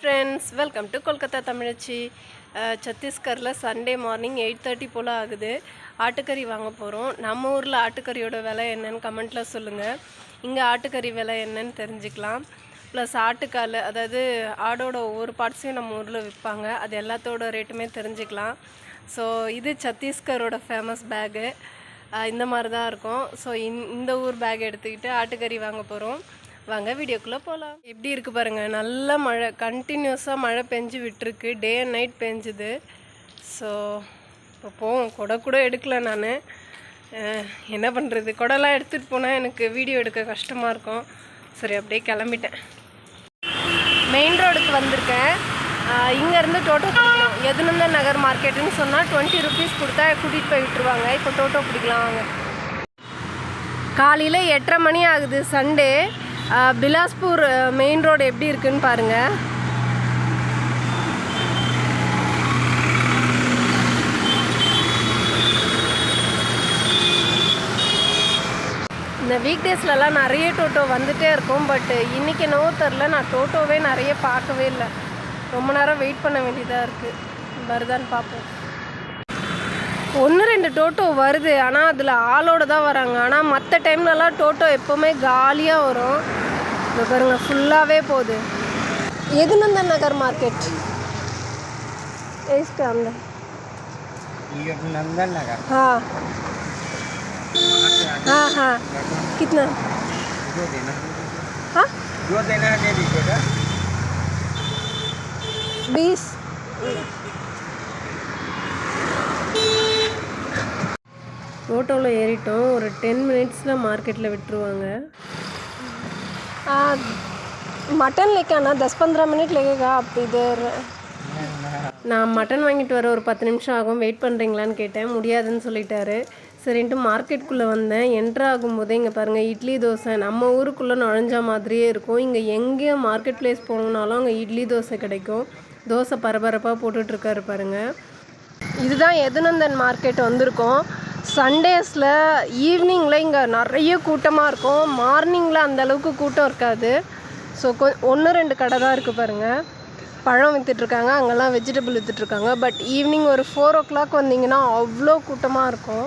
Friends welcome to Kolkata தமிழச்சி சத்தீஸ்கரில் Sunday morning eight thirty போல் ஆகுது. ஆட்டுக்கறி வாங்க போகிறோம் நம்ம ஊரில் ஆட்டுக்கறியோட விலை என்னன்னு கமெண்ட்டில் சொல்லுங்கள் இங்கே ஆட்டுக்கறி விலை என்னன்னு தெரிஞ்சுக்கலாம். ப்ளஸ் ஆட்டுக்கால் அதாவது ஆடோட ஒவ்வொரு பார்ட்ஸையும் நம்ம ஊரில் விற்பாங்க. அது எல்லாத்தோட ரேட்டுமே தெரிஞ்சுக்கலாம். ஸோ இது சத்தீஸ்கரோட ஃபேமஸ் பேகு uh, இந்த மாதிரி தான் இருக்கும் ஸோ இந்த ஊர் பேக் எடுத்துக்கிட்டு ஆட்டுக்கறி வாங்க போகிறோம் வாங்க வீடியோக்குள்ளே போகலாம் எப்படி இருக்குது பாருங்கள் நல்ல மழை கண்டினியூஸாக மழை பெஞ்சு விட்டுருக்கு. டே அண்ட் நைட் பெஞ்சுது. ஸோ இப்போ போவோம். கொடை கூட எடுக்கல நான். என்ன பண்ணுறது கொடைலாம் எடுத்துகிட்டு போனால் எனக்கு வீடியோ எடுக்க கஷ்டமாக இருக்கும். சரி அப்படியே கிளம்பிட்டேன். மெயின் ரோடுக்கு வந்திருக்கேன். இங்கேருந்து டோட்டோ பிடிக்கணும் எதுனந்த நகர் மார்க்கெட்டுன்னு சொன்னால் டுவெண்ட்டி ருபீஸ் கொடுத்தா கூட்டிகிட்டு போய் விட்டுருவாங்க. இப்போ டோட்டோ பிடிக்கலாம் வாங்க. காலையில் எட்டரை மணி ஆகுது சண்டே பிலாஸ்பூர் மெயின் ரோடு எப்படி இருக்குன்னு பாருங்கள் இந்த வீக் டேஸ்லலாம் நிறைய டோட்டோ வந்துகிட்டே இருக்கும் பட் இன்றைக்கி என்னவோ தெரில நான் டோட்டோவே நிறைய பார்க்கவே இல்லை. ரொம்ப நேரம் வெயிட் பண்ண வேண்டியதாக இருக்குது வருதான்னு பார்ப்போம். ஒன்று ரெண்டு டோட்டோ வருது ஆனால் அதில் ஆளோட தான் வராங்க. ஆனால் மற்ற டைம்லலாம் டோட்டோ எப்போவுமே காலியாக வரும். இப்போ பாருங்க ஃபுல்லாகவே போகுது எதுநந்தன் நகர் மார்க்கெட் एस्ट अंदर ये नंदन नगर हाँ हाँ हाँ कितना जो देना हाँ जो देना है दे दीजिएगा बीस ஆட்டோவில் ஏறிட்டோம் ஒரு டென் மினிட்ஸில் மார்க்கெட்டில் விட்டுருவாங்க मटन लेके आना दस पंद्रह मिनट लगेगा आप इधर நான் மட்டன் வாங்கிட்டு வர ஒரு பத்து நிமிஷம் ஆகும் வெயிட் பண்ணுறீங்களான்னு கேட்டேன் முடியாதுன்னு சொல்லிட்டாரு சரின்ட்டு மார்க்கெட்டுக்குள்ளே வந்தேன் என்ட்ரு ஆகும்போதே இங்கே பாருங்கள் இட்லி தோசை நம்ம ஊருக்குள்ளே நுழைஞ்ச மாதிரியே இருக்கும் இங்கே எங்கே மார்க்கெட் பிளேஸ் போகணுன்னாலும் அங்கே இட்லி தோசை கிடைக்கும் தோசை பரபரப்பாக போட்டுட்ருக்காரு பாருங்கள் இதுதான் எதுநந்தன் மார்க்கெட் வந்திருக்கோம் சண்டேஸில் ஈவினிங்கில் இங்கே நிறைய கூட்டமாக இருக்கும். மார்னிங்கில் அந்த அளவுக்கு கூட்டம் இருக்காது. ஸோ கொ ஒன்று ரெண்டு கடை தான் இருக்குது பாருங்கள் பழம் விற்றுட்ருக்காங்க அங்கெல்லாம் வெஜிடபிள் விற்றுட்ருக்காங்க பட் ஈவினிங் ஒரு ஃபோர் ஓ கிளாக் வந்தீங்கன்னா அவ்வளோ கூட்டமாக இருக்கும்.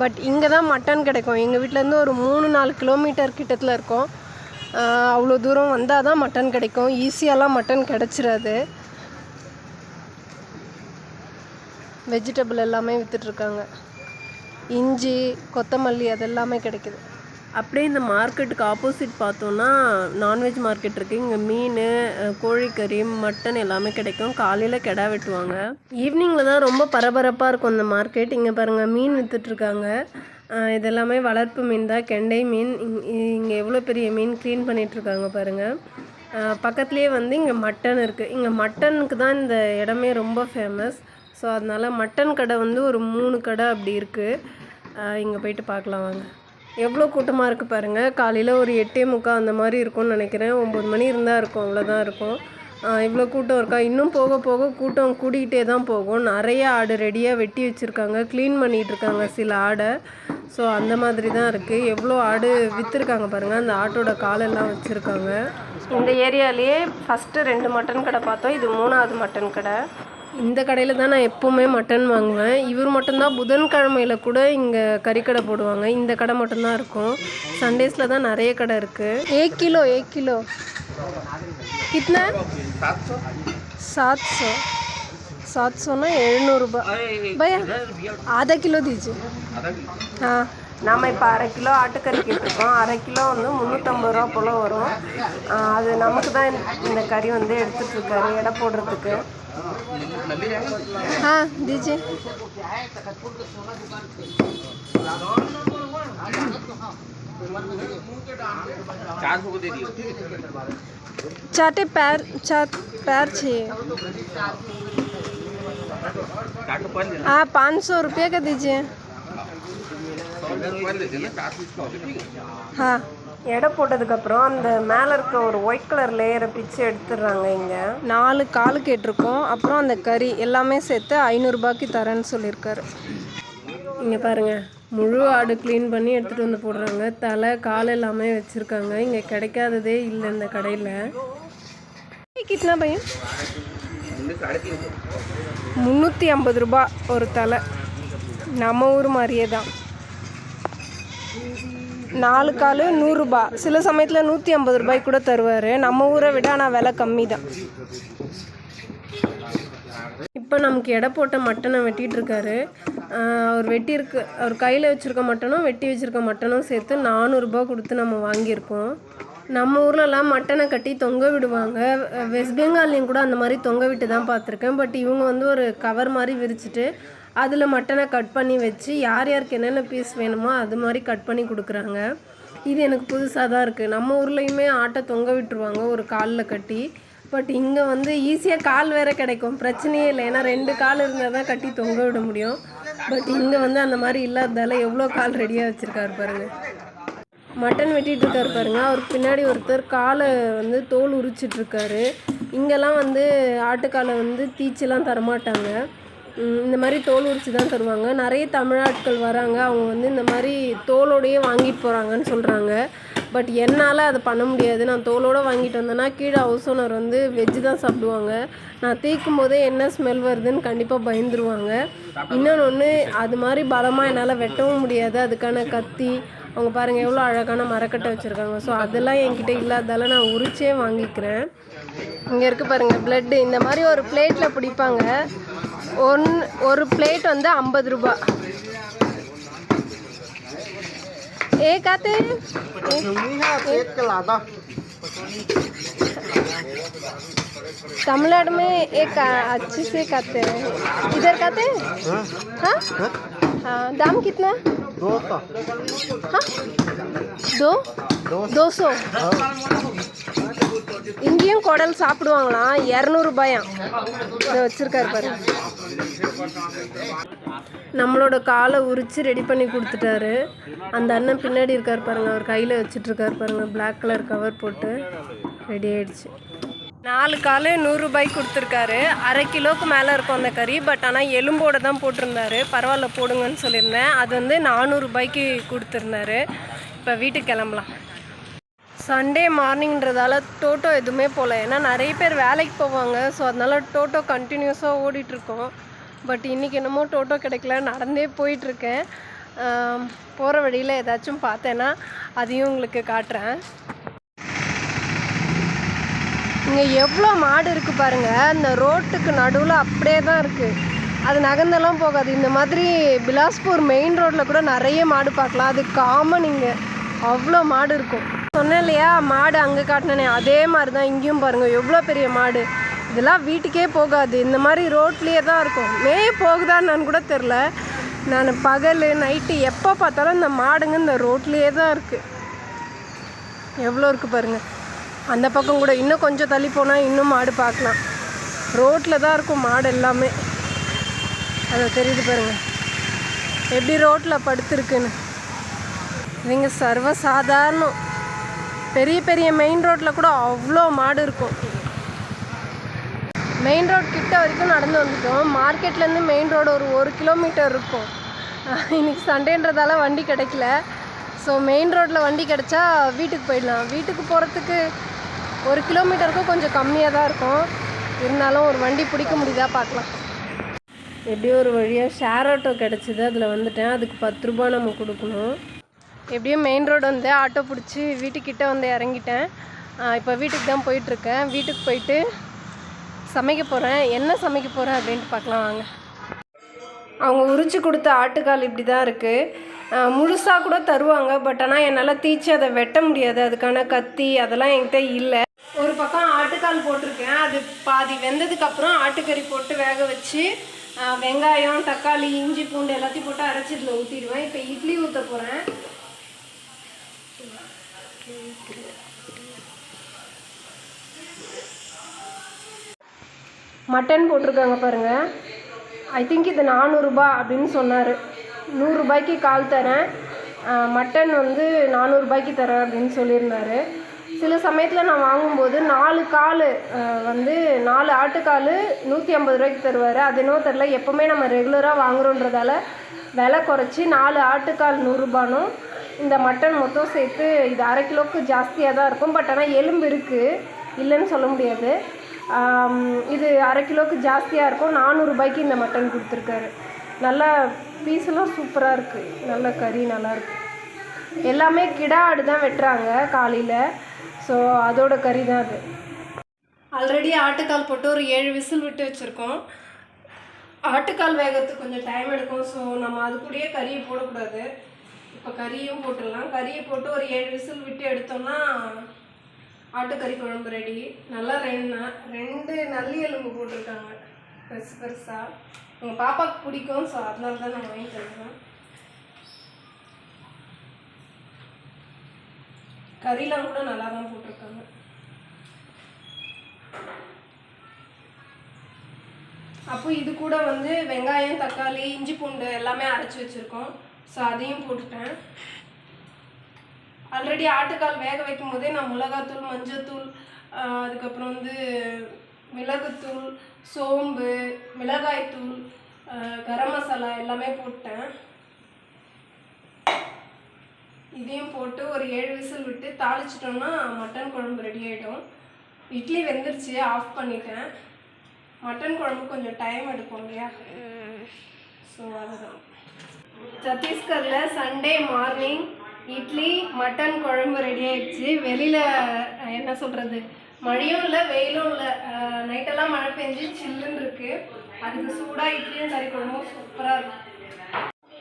பட் இங்கே தான் மட்டன் கிடைக்கும். எங்கள் வீட்டிலேருந்து ஒரு மூணு நாலு கிலோமீட்டர் கிட்டத்தில் இருக்கும். அவ்வளோ தூரம் வந்தால் தான் மட்டன் கிடைக்கும். ஈஸியாலாம் மட்டன் கிடச்சிடாது வெஜிடபிள் எல்லாமே விற்றுட்ருக்காங்க இஞ்சி கொத்தமல்லி அதெல்லாமே கிடைக்கிது. கிடைக்குது அப்படியே இந்த மார்க்கெட்டுக்கு ஆப்போசிட் பார்த்தோன்னா நான்வெஜ் மார்க்கெட் இருக்குது இங்கே மீன் கோழிக்கறி மட்டன் எல்லாமே கிடைக்கும். காலையில் கிடா வெட்டுவாங்க. ஈவினிங்கில் தான் ரொம்ப பரபரப்பாக இருக்கும் இந்த மார்க்கெட். இங்கே பாருங்கள் மீன் விற்றுட்ருக்காங்க இதெல்லாமே வளர்ப்பு மீன் தான் கெண்டை மீன். இங்கே எவ்வளோ பெரிய மீன் க்ளீன் பண்ணிகிட்ருக்காங்க பாருங்கள் பக்கத்துலேயே வந்து இங்கே மட்டன் இருக்குது இங்கே மட்டனுக்கு தான் இந்த இடமே ரொம்ப ஃபேமஸ் ஸோ அதனால் மட்டன் கடை வந்து ஒரு மூணு கடை அப்படி இருக்குது இங்கே போயிட்டு பார்க்கலாம் வாங்க. எவ்வளோ கூட்டமாக இருக்குது பாருங்கள் காலையில் ஒரு எட்டே முக்கால் அந்த மாதிரி இருக்கும்னு நினைக்கிறேன். ஒம்பது மணி இருந்தால் இருக்கும் அவ்வளோதான் இருக்கும். இவ்வளோ கூட்டம் இருக்கா? இன்னும் போக போக கூட்டம் கூடிக்கிட்டே தான் போகும். நிறைய ஆடு ரெடியாக வெட்டி வச்சுருக்காங்க. க்ளீன் பண்ணிகிட்டு இருக்காங்க சில ஆடை. ஸோ அந்த மாதிரி தான் இருக்குது எவ்வளோ ஆடு விற்றுருக்காங்க பாருங்கள் அந்த ஆட்டோட காலெல்லாம் வச்சுருக்காங்க. இந்த ஏரியாலேயே ஃபஸ்ட்டு ரெண்டு மட்டன் கடை பார்த்தோம். இது மூணாவது மட்டன் கடை. இந்த கடையில் தான் நான் எப்போவுமே மட்டன் வாங்குவேன். இவர் மட்டும்தான் புதன்கிழமையில் கூட இங்கே கறிக்கடை போடுவாங்க. இந்த கடை மட்டும்தான் இருக்கும். சண்டேஸில் தான் நிறைய கடை இருக்குது ஏ கிலோ ஏ கிலோ कितना? सात सौ। सात सौ எழுநூறுபா பையா ஆதா கிலோ दीजिए। ஆ நாம் இப்போ அரை கிலோ ஆட்டுக்கறி கேட்டிருக்கோம் அரை கிலோ வந்து முந்நூற்றம்பது ரூபா போல் வரும் ஆ, அது நமக்கு தான் இந்த கறி வந்து எடுத்துகிட்டு இருக்காரு எடை போடுறதுக்கு ஆ தீஜி चार सौ को दे दियो चाटे पैर चाट पैर चाहिए काटो पन देना हाँ पाँच सौ रुपये का दीजिए ஆ. எடை போட்டதுக்கப்புறம் அந்த மேலே இருக்க ஒரு ஒயிட் கலர் லேயரை பிச்சு எடுத்துடுறாங்க இங்கே. நாலு காலு கேட்டிருக்கோம். அப்புறம் அந்த கறி எல்லாமே சேர்த்து ஐநூறுரூபாய்க்கு தரேன்னு சொல்லியிருக்காரு. இங்கே பாருங்க. முழு ஆடு க்ளீன் பண்ணி எடுத்துகிட்டு வந்து போடுறாங்க. தலை கால் எல்லாமே வச்சுருக்காங்க. இங்கே கிடைக்காததே இல்லை இந்த கடையில். கிட்னா பையன்? முந்நூற்றி ஐம்பது ரூபா ஒரு தலை. நம்ம ஊர் மாதிரியே தான். நாலு கால் நூறுரூபா சில சமயத்தில் நூற்றி ஐம்பது ரூபாய்க்கு கூட தருவார். நம்ம ஊரை விட ஆனால் விலை கம்மி தான் இப்போ நமக்கு எடை போட்ட மட்டனை வெட்டிகிட்டு இருக்காரு. ஆஹ் அவர் வெட்டியிருக்கு. அவர் கையில் வச்சுருக்க மட்டனும் வெட்டி வச்சுருக்க மட்டனும் சேர்த்து நானூறுரூபா கொடுத்து நம்ம வாங்கியிருக்கோம். நம்ம ஊர்லலாம் மட்டனை கட்டி தொங்க விடுவாங்க. வெஸ்ட் பெங்கால்லையும் கூட அந்த மாதிரி தொங்க விட்டு தான் பார்த்துருக்கேன். பட் இவங்க வந்து ஒரு கவர் மாதிரி விரிச்சிட்டு அதில் மட்டனை கட் பண்ணி வச்சு யார் யாருக்கு என்னென்ன பீஸ் வேணுமோ அது மாதிரி கட் பண்ணி கொடுக்குறாங்க. இது எனக்கு புதுசாக தான் இருக்குது நம்ம ஊர்லேயுமே ஆட்டை தொங்க விட்டுருவாங்க ஒரு காலில் கட்டி. பட் இங்கே வந்து ஈஸியாக கால் வேறு கிடைக்கும். பிரச்சனையே இல்லை. ஏன்னா ரெண்டு கால் இருந்தால் தான் கட்டி தொங்க விட முடியும். பட் இங்கே வந்து அந்த மாதிரி இல்லாததால் எவ்வளோ கால் ரெடியாக வச்சுருக்காரு பாருங்கள் மட்டன் வெட்டிட்டு இருக்காரு பாருங்க. அவருக்கு பின்னாடி ஒருத்தர் காலை வந்து தோல் உரிச்சிட்ருக்காரு இங்கெல்லாம் வந்து ஆட்டுக்காலை வந்து தீச்செல்லாம் தரமாட்டாங்க. இந்த மாதிரி தோல் உரிச்சு தான் தருவாங்க. நிறைய தமிழாட்கள் வராங்க. அவங்க வந்து இந்த மாதிரி தோலோடையே வாங்கிட்டு போகிறாங்கன்னு சொல்கிறாங்க பட் என்னால் அதை பண்ண முடியாது. நான் தோலோடு வாங்கிட்டு வந்தேன்னா கீழே ஹவுஸ் ஓனர் வந்து வெஜ்ஜு தான் சாப்பிடுவாங்க. நான் தேய்க்கும் போதே என்ன ஸ்மெல் வருதுன்னு கண்டிப்பாக பயந்துருவாங்க. இன்னொன்று ஒன்று அது மாதிரி பலமாக என்னால் வெட்டவும் முடியாது. அதுக்கான கத்தி அவங்க பாருங்கள் எவ்வளோ அழகான மரக்கட்டை வச்சுருக்காங்க. ஸோ அதெல்லாம் என்கிட்ட இல்லாதால நான் உரிச்சே வாங்கிக்கிறேன். இங்கே இருக்கு பாருங்கள் பிளட்டு இந்த மாதிரி ஒரு பிளேட்டில் பிடிப்பாங்க. ஒன் ஒரு பிளேட் வந்து ஐம்பது ரூபா ஏ காத்து तमिलनाडु में एक अच्छी से खाते हैं इधर खाते हैं हाँ हाँ दाम कितना दो सौ हाँ दो दो सौ இங்கேயும் குடல் சாப்பிடுவாங்களாம் இரநூறுபாயாம் இதை வச்சுருக்காரு பாரு நம்மளோட காலை உரித்து ரெடி பண்ணி கொடுத்துட்டாரு. அந்த அண்ணன் பின்னாடி இருக்கார் பாருங்க அவர் கையில் வச்சுட்டு இருக்காரு பாருங்க பிளாக் கலர் கவர் போட்டு ரெடி ஆயிடுச்சு. நாலு காலு நூறுரூபாய்க்கு கொடுத்துருக்காரு. அரை கிலோவுக்கு மேலே இருக்கும் அந்த கறி பட் ஆனால் எலும்போடு தான் போட்டிருந்தாரு. பரவாயில்ல போடுங்கன்னு சொல்லியிருந்தேன். அது வந்து நானூறுரூபாய்க்கு கொடுத்துருந்தாரு. இப்போ வீட்டுக்கு கிளம்பலாம். சண்டே மார்னிங்கிறதால டோட்டோ எதுவுமே போகல ஏன்னா நிறைய பேர் வேலைக்கு போவாங்க. ஸோ அதனால் டோட்டோ கண்டினியூஸாக ஓடிட்டுருக்கோம். பட் இன்றைக்கி என்னமோ டோட்டோ கிடைக்கல. நடந்தே போயிட்டுருக்கேன். போகிற வழியில் ஏதாச்சும் பார்த்தேன்னா அதையும் உங்களுக்கு காட்டுறேன். இங்கே எவ்வளோ மாடு இருக்குது பாருங்கள் அந்த ரோட்டுக்கு நடுவில் அப்படியே தான் இருக்குது அது நகர்ந்தெல்லாம் போகாது. இந்த மாதிரி பிலாஸ்பூர் மெயின் ரோட்டில் கூட நிறைய மாடு பார்க்கலாம். அது காமன் இங்கே. அவ்வளோ மாடு இருக்கும். சொன்னேன் இல்லையா மாடு அங்கே காட்டினேனே அதே மாதிரி தான் இங்கேயும் பாருங்கள் எவ்வளோ பெரிய மாடு. இதெல்லாம் வீட்டுக்கே போகாது இந்த மாதிரி ரோட்லேயே தான் இருக்கும். மேய போகுதான்னு கூட தெரில நான் பகல் நைட்டு எப்போ பார்த்தாலும் இந்த மாடுங்க இந்த ரோட்லேயே தான் இருக்குது எவ்வளோ இருக்குது பாருங்கள் அந்த பக்கம் கூட இன்னும் கொஞ்சம் தள்ளி போனால் இன்னும் மாடு பார்க்கலாம். ரோட்டில் தான் இருக்கும் மாடு எல்லாமே. அதை தெரியுது பாருங்கள் எப்படி ரோட்டில் படுத்துருக்குன்னு. இவங்க சர்வ சாதாரணம் பெரிய பெரிய மெயின் ரோட்டில் கூட அவ்வளோ மாடு இருக்கும். மெயின் ரோட் கிட்ட வரைக்கும் நடந்து வந்துட்டோம். மார்க்கெட்லேருந்து மெயின் ரோடு ஒரு ஒரு கிலோமீட்டர் இருக்கும். இன்றைக்கி சண்டேன்றதால வண்டி கிடைக்கல. ஸோ மெயின் ரோட்டில் வண்டி கிடைச்சா வீட்டுக்கு போயிடலாம். வீட்டுக்கு போகிறதுக்கு ஒரு கிலோமீட்டருக்கும் கொஞ்சம் கம்மியாக தான் இருக்கும். இருந்தாலும் ஒரு வண்டி பிடிக்க முடியுதா பார்க்கலாம். எப்படியோ ஒரு வழியாக ஷேர் ஆட்டோ கிடச்சிது. அதில் வந்துட்டேன். அதுக்கு பத்து ரூபா நம்ம கொடுக்கணும். எப்படியும் மெயின் ரோடு வந்து ஆட்டோ பிடிச்சி வீட்டுக்கிட்ட வந்து இறங்கிட்டேன். இப்போ வீட்டுக்கு தான் போயிட்டுருக்கேன். வீட்டுக்கு போயிட்டு சமைக்க போகிறேன் என்ன சமைக்க போகிறேன் அப்படின்ட்டு பார்க்கலாம் வாங்க. அவங்க உரிச்சு கொடுத்த ஆட்டுக்கால் இப்படி தான் இருக்குது முழுசாக கூட தருவாங்க. பட் ஆனால் என்னால் தீச்சு அதை வெட்ட முடியாது. அதுக்கான கத்தி அதெல்லாம் என்கிட்ட இல்லை. ஒரு பக்கம் ஆட்டுக்கால் போட்டிருக்கேன். அது பாதி வெந்ததுக்கப்புறம் ஆட்டுக்கறி போட்டு வேக வச்சு வெங்காயம் தக்காளி இஞ்சி பூண்டு எல்லாத்தையும் போட்டு அரைச்சி இதில் ஊற்றிடுவேன் இப்போ இட்லி ஊற்ற போகிறேன் மட்டன் போட்டிருக்காங்க பாருங்க. ஐ திங்க் இது நானூறுரூபா அப்படின்னு சொன்னார். நூறுரூபாய்க்கு கால் தரேன். மட்டன் வந்து நானூறுரூபாய்க்கு தரேன் அப்படின்னு சொல்லியிருந்தாரு. சில சமயத்தில் நான் வாங்கும்போது நாலு கால் வந்து நாலு ஆட்டுக்கால் நூற்றி ஐம்பது ரூபாய்க்கு தருவார். அது என்னவோ தெரில எப்போவுமே நம்ம ரெகுலராக வாங்குகிறோன்றதால விலை குறைச்சி நாலு ஆட்டுக்கால் நூறுரூபானும் இந்த மட்டன் மொத்தம் சேர்த்து இது அரை கிலோவுக்கு ஜாஸ்தியாக தான் இருக்கும். பட் ஆனால் எலும்பு இருக்குது இல்லைன்னு சொல்ல முடியாது. இது அரை கிலோவுக்கு ஜாஸ்தியாக இருக்கும். நானூறுபாய்க்கு இந்த மட்டன் கொடுத்துருக்காரு. நல்லா பீஸெல்லாம் சூப்பராக இருக்குது நல்ல கறி நல்லாயிருக்கு எல்லாமே கிடா ஆடு தான் வெட்டுறாங்க காலையில். ஸோ அதோட கறி தான் அது. ஆல்ரெடி ஆட்டுக்கால் போட்டு ஒரு ஏழு விசில் விட்டு வச்சுருக்கோம். ஆட்டுக்கால் வேகத்துக்கு கொஞ்சம் டைம் எடுக்கும். ஸோ நம்ம அது கூடயே கறியை போடக்கூடாது. இப்போ கறியும் போட்டுடலாம். கறியை போட்டு ஒரு ஏழு விசில் விட்டு எடுத்தோம்னா ஆட்டுக்கறி குழம்பு ரெடி நல்லா ரெண்டு ரெண்டு நல்லி எலும்பு போட்டிருக்காங்க. பெருசு பெருசாக உங்கள் பாப்பாவுக்கு பிடிக்கும் ஸோ அதனால தான் நான் வாங்கி தருவேன் கறிலாம் கூட நல்லா தான் போட்டிருக்காங்க. அப்போ இது கூட வந்து வெங்காயம் தக்காளி இஞ்சி பூண்டு எல்லாமே அரைச்சி வச்சுருக்கோம். ஸோ அதையும் போட்டுட்டேன். ஆல்ரெடி ஆட்டுக்கால் வேக வைக்கும் போதே நான் மிளகாத்தூள் மஞ்சத்தூள் அதுக்கப்புறம் வந்து மிளகுத்தூள் சோம்பு மிளகாய்த்தூள் கரம் மசாலா எல்லாமே போட்டேன். இதையும் போட்டு ஒரு ஏழு விசில் விட்டு தாளிச்சிட்டோம்னா மட்டன் குழம்பு ரெடி ஆகிடும் இட்லி வெந்துருச்சு ஆஃப் பண்ணிட்டேன். மட்டன் குழம்பு கொஞ்சம் டைம் எடுக்கும் இல்லையா? ஸோ அதுதான் சத்தீஸ்கரில் சண்டே மார்னிங் இட்லி மட்டன் குழம்பு ரெடி ஆயிடுச்சு. வெளியில் என்ன சொல்கிறது மழையும் இல்லை வெயிலும் இல்லை. நைட்டெல்லாம் மழை பெஞ்சு சில்லுன்னு இருக்குது அதுக்கு சூடாக இட்லியும் கறி குழம்பும் சூப்பராக இருக்கும்.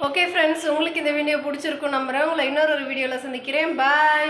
ஓகே ஃப்ரெண்ட்ஸ் உங்களுக்கு இந்த வீடியோ பிடிச்சிருக்கும் நம்புகிறேன் உங்களை இன்னொரு ஒரு வீடியோவில் சந்திக்கிறேன். பாய்